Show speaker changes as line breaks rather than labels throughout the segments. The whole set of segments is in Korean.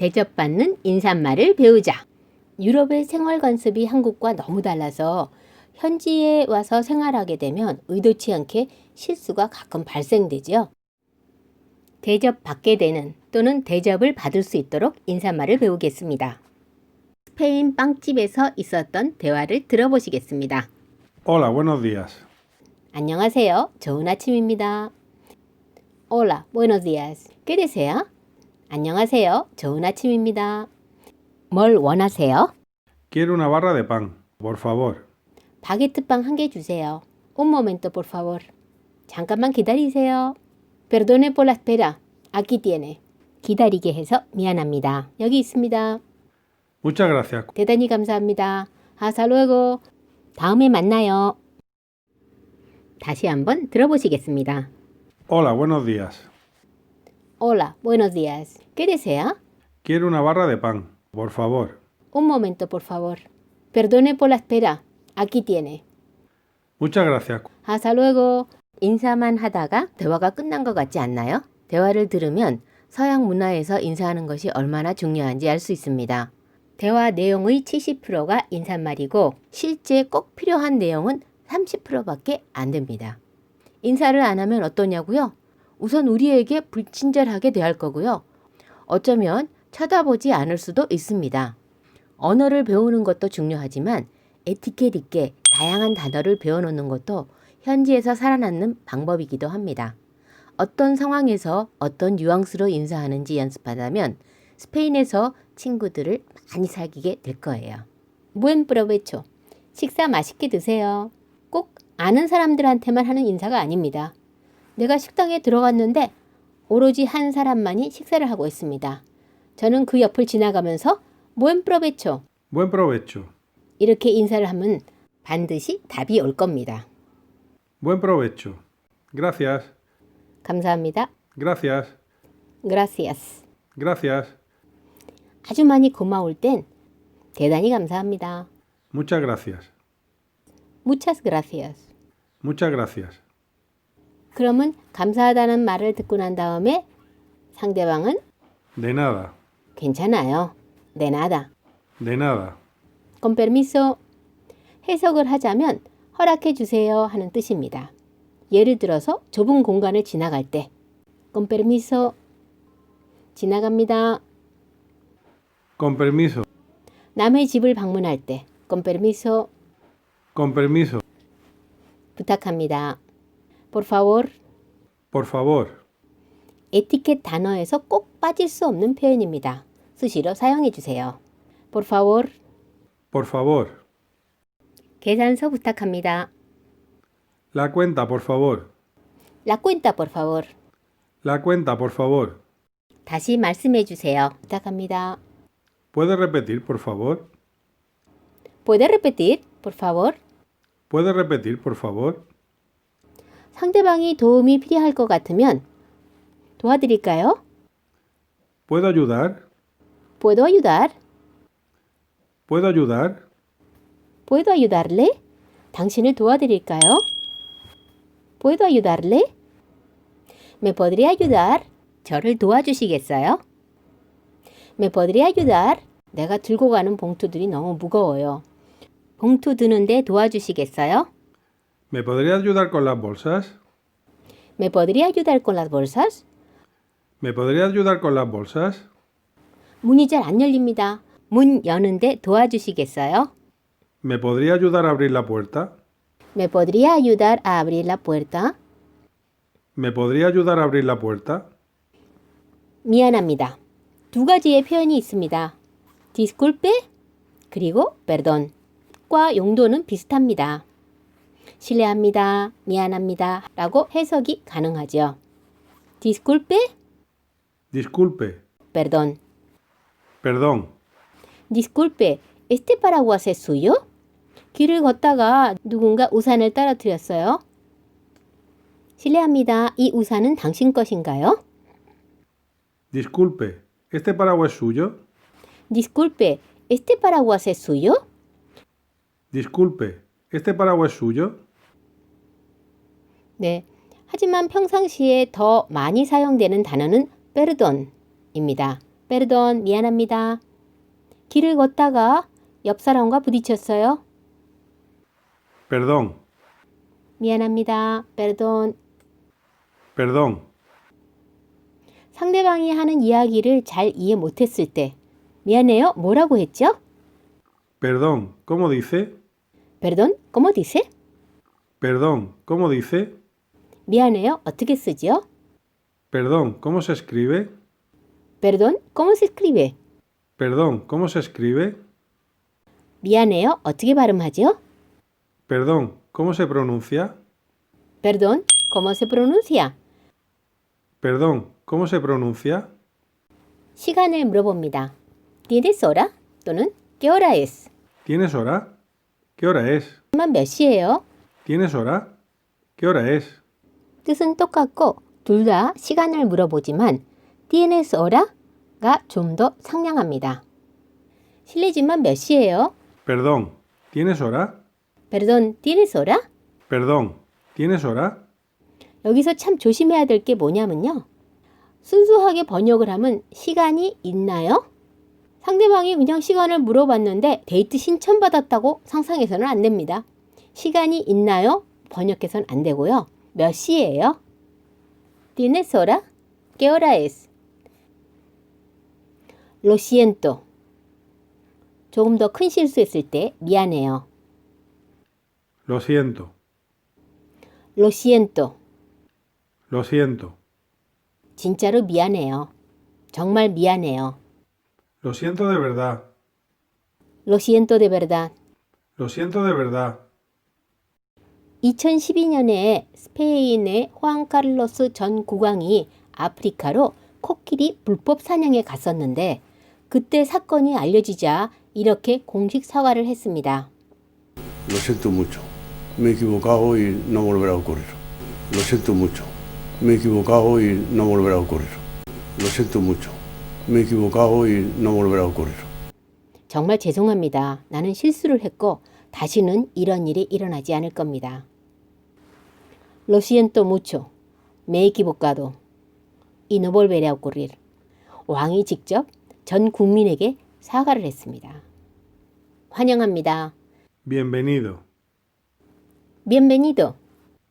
대접받는 인사말을 배우자. 유럽의 생활 관습이 한국과 너무 달라서 현지에 와서 생활하게 되면 의도치 않게 실수가 가끔 발생되죠. 대접받게 되는 또는 대접을 받을 수 있도록 인사말을 배우겠습니다. 스페인 빵집에서 있었던 대화를 들어보시겠습니다.
Hola, buenos días.
안녕하세요. 좋은 아침입니다. Hola, buenos días. ¿Qué desea? 안녕하세요. 좋은 아침입니다. 뭘 원하세요?
Quiero una barra de pan, por favor.
바게트 빵 한 개 주세요. Un momento, por favor. 잠깐만 기다리세요. Perdone por la espera. Aquí tiene. 기다리게 해서 미안합니다. 여기 있습니다.
Muchas gracias.
대단히 감사합니다. Hasta luego. 다음에 만나요. 다시 한번 들어보시겠습니다.
Hola, buenos días.
Hola, buenos días. ¿Qué desea?
Quiero una barra de pan, por favor.
Un momento, por favor. Perdone por la espera. Aquí tiene.
Muchas gracias.
Hasta luego. 인사만 하다가 대화가 끝난 것 같지 않나요? 대화를 들으면 서양 문화에서 인사하는 것이 얼마나 중요한지 알 수 있습니다. 대화 내용의 70%가 인사말이고 실제 꼭 필요한 내용은 30%밖에 안 됩니다. 인사를 안 하면 어떠냐고요? 우선 우리에게 불친절하게 대할 거고요. 어쩌면 쳐다보지 않을 수도 있습니다. 언어를 배우는 것도 중요하지만 에티켓 있게 다양한 단어를 배워놓는 것도 현지에서 살아남는 방법이기도 합니다. 어떤 상황에서 어떤 뉘앙스로 인사하는지 연습하다면 스페인에서 친구들을 많이 사귀게 될 거예요. Buen provecho. 식사 맛있게 드세요. 꼭 아는 사람들한테만 하는 인사가 아닙니다. 내가 식당에 들어갔는데 오로지 한 사람만이 식사를 하고 있습니다. 저는 그 옆을 지나가면서 Buen provecho.
Buen provecho.
이렇게 인사를 하면 반드시 답이 올 겁니다.
Buen provecho. Gracias.
감사합니다.
Gracias.
Gracias.
Gracias.
아주 많이 고마울 땐 대단히 감사합니다.
Muchas gracias.
Muchas gracias.
Muchas gracias.
그러면 감사하다는 말을 듣고 난 다음에 상대방은
De nada.
괜찮아요. De nada.
De nada.
Con permiso. 해석을 하자면 허락해 주세요 하는 뜻입니다. 예를 들어서 좁은 공간을 지나갈 때 Con permiso. 지나갑니다.
Con permiso.
남의 집을 방문할 때 Con permiso.
Con permiso.
부탁합니다. Por favor.
Por favor.
에티켓 단어에서 꼭 빠질 수 없는 표현입니다. 수시로 사용해 주세요. Por favor.
Por favor.
계산서 부탁합니다.
La cuenta, por favor.
La cuenta, por favor.
La cuenta, por favor.
다시 말씀해 주세요. 부탁합니다.
¿Puede repetir, por favor?
¿Puede repetir, por favor?
¿Puede repetir, por favor?
상대방이 도움이 필요할 것 같으면 도와드릴까요?
¿Puedo ayudar?
¿Puedo ayudar?
¿Puedo ayudar?
¿Puedo ayudarle? 당신을 도와드릴까요? ¿Puedo ayudarle? ¿Me podría ayudar? 저를 도와주시겠어요? ¿Me podría ayudar? 내가 들고 가는 봉투들이 너무 무거워요. 봉투 드는데 도와주시겠어요?
¿Me podría ayudar con las bolsas?
¿Me podría ayudar con las bolsas?
¿Me podría ayudar con las bolsas?
문이 잘 안 열립니다. 문 여는데 도와주시겠어요?
¿Me podría ayudar a abrir la puerta?
¿Me podría ayudar a abrir la puerta?
¿Me podría ayudar a abrir la puerta?
미안합니다. 두 가지의 표현이 있습니다. disculpe 그리고 perdon 과 용도는 비슷합니다. 실례합니다. 미안합니다. 라고 해석이 가능하죠. disculpe,
Disculpe.
perdón.
Perdón.
disculpe, este paraguas es suyo? 길을 걷다가 누군가 우산을 떨어뜨렸어요. 실례합니다. 이 우산은 당신 것인가요?
Disculpe. ¿Este paraguas es suyo?
disculpe, este paraguas es suyo?
Disculpe. ¿Este paraguas es suyo?
네. 하지만 평상시에 더 많이 사용되는 단어는 perdón입니다. perdón, 미안합니다. 길을 걷다가 옆 사람과 부딪혔어요.
Perdón.
미안합니다. perdón.
Perdón.
상대방이 하는 이야기를 잘 이해 못했을 때 미안해요. 뭐라고 했죠?
Perdón. ¿Cómo dice?
perdón, ¿cómo dice?
Perdón. ¿Cómo dice?
미안해요. 어떻게 쓰죠?
Perdón. ¿Cómo se escribe?
perdón, ¿cómo se escribe?
Perdón. ¿Cómo se escribe?
미안해요. 어떻게 발음하죠?
Perdón. ¿Cómo se pronuncia?
perdón, ¿cómo se pronuncia?
Perdón. ¿Cómo se pronuncia?
시간을 물어봅니다. ¿Tienes hora? 또는 ¿Qué hora es?
¿Tienes hora? ¿Qué hora es?
만 몇 시예요?
¿Tienes hora? ¿Qué hora es?
뜻은 똑같고 둘 다 시간을 물어보지만 ¿Tienes hora?가 좀 더 상냥합니다. 실례지만 몇 시예요?
Perdón. ¿Tienes hora?
perdón, ¿tienes hora?
Perdón. ¿Tienes hora?
여기서 참 조심해야 될 게 뭐냐면요. 순수하게 번역을 하면 시간이 있나요? 상대방이 그냥 시간을 물어봤는데 데이트 신청받았다고 상상해서는 안 됩니다. 시간이 있나요? 번역해서는 안 되고요. 몇 시예요? ¿Tienes hora? ¿Qué hora es? Lo siento. 조금 더 큰 실수했을 때 미안해요.
Lo siento.
Lo siento.
Lo siento.
진짜로 미안해요. 정말 미안해요.
Lo siento de verdad.
Lo siento de verdad.
Lo siento de verdad.
2012년에 스페인의 호안 카를로스 전 국왕이 아프리카로 코끼리 불법 사냥에 갔었는데 그때 사건이 알려지자 이렇게 공식 사과를 했습니다.
Lo siento mucho. Me he equivocado y no volverá a ocurrir. Lo siento mucho. Me he equivocado y no volverá a ocurrir. Lo siento mucho. Me he equivocado y no volverá a ocurrir.
정말 죄송합니다. 나는 실수를 했고 다시는 이런 일이 일어나지 않을 겁니다. Lo siento mucho. Me he equivocado. Y no volverá a ocurrir. 왕이 직접 전 국민에게 사과를 했습니다. 환영합니다.
Bienvenido.
Bienvenido.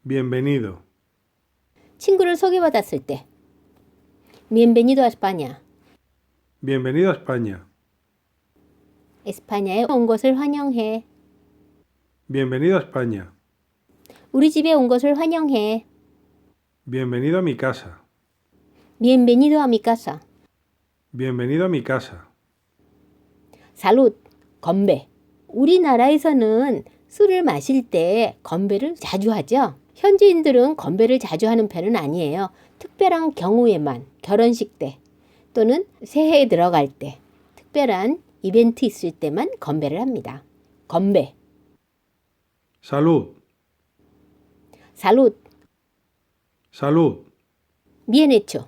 Bienvenido.
친구를 소개받았을 때 Bienvenido a España.
Bienvenido a España.
에스파냐에 온 것을 환영해.
Bienvenido a España.
우리 집에 온 것을 환영해.
Bienvenido a mi casa.
Bienvenido a mi casa.
Bienvenido a mi casa.
Salud. 건배. 우리나라에서는 술을 마실 때 건배를 자주 하죠. 현지인들은 건배를 자주 하는 편은 아니에요. 특별한 경우에만 결혼식 때 또는 새해에 들어갈 때 특별한 이벤트 있을 때만 건배를 합니다. 건배.
Salud.
Salud.
Salud.
Bien hecho.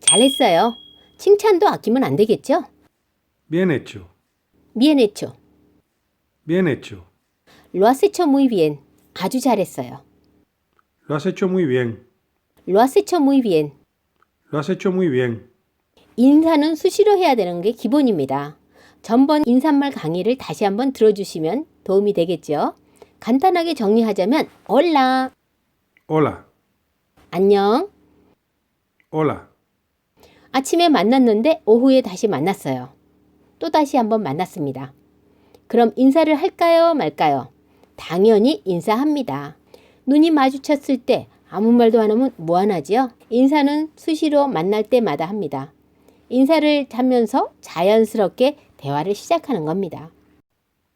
잘했어요. 칭찬도 아끼면 안 되겠죠?
Bien hecho.
Bien hecho.
Bien hecho.
Lo has hecho muy bien. 아주 잘했어요.
Lo has hecho muy bien.
Lo has hecho muy bien.
Lo has hecho muy bien.
인사는 수시로 해야 되는 게 기본입니다. 전번 인사말 강의를 다시 한번 들어주시면 도움이 되겠죠? 간단하게 정리하자면 올라,
Hola.
안녕.
Hola.
아침에 만났는데 오후에 다시 만났어요. 또 다시 한번 만났습니다. 그럼 인사를 할까요, 말까요? 당연히 인사합니다. 눈이 마주쳤을 때 아무 말도 안 하면 뭐하나지요? 인사는 수시로 만날 때마다 합니다. 인사를 하면서 자연스럽게 대화를 시작하는 겁니다.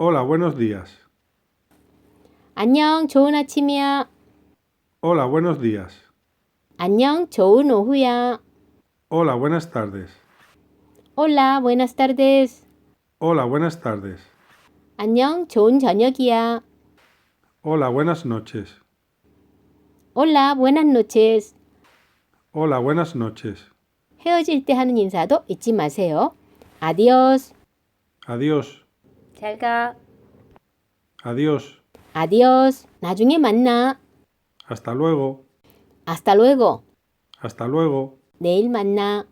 Hola, buenos días.
안녕, 좋은 아침이야.
Hola, buenos días.
안녕, 좋은 오후야.
Hola, buenas tardes.
Hola, buenas tardes.
Hola, buenas tardes.
안녕, 좋은 저녁이야.
Hola, buenas noches.
Hola, buenas noches.
Hola, buenas noches.
헤어질 때 하는 인사도 잊지 마세요. Adiós.
Adiós.
잘 가.
Adiós.
Adiós. 나중에 만나.
Hasta luego.
Hasta luego.
Hasta luego.
내일 만나.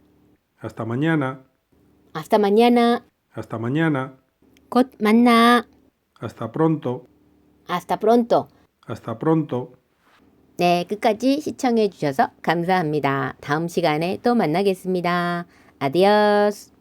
Hasta mañana.
hasta mañana.
Hasta mañana.
곧 만나.
Hasta pronto.
hasta pronto.
Hasta pronto.
네, 끝까지 시청해 주셔서 감사합니다. 다음 시간에 또 만나겠습니다. 아디오스.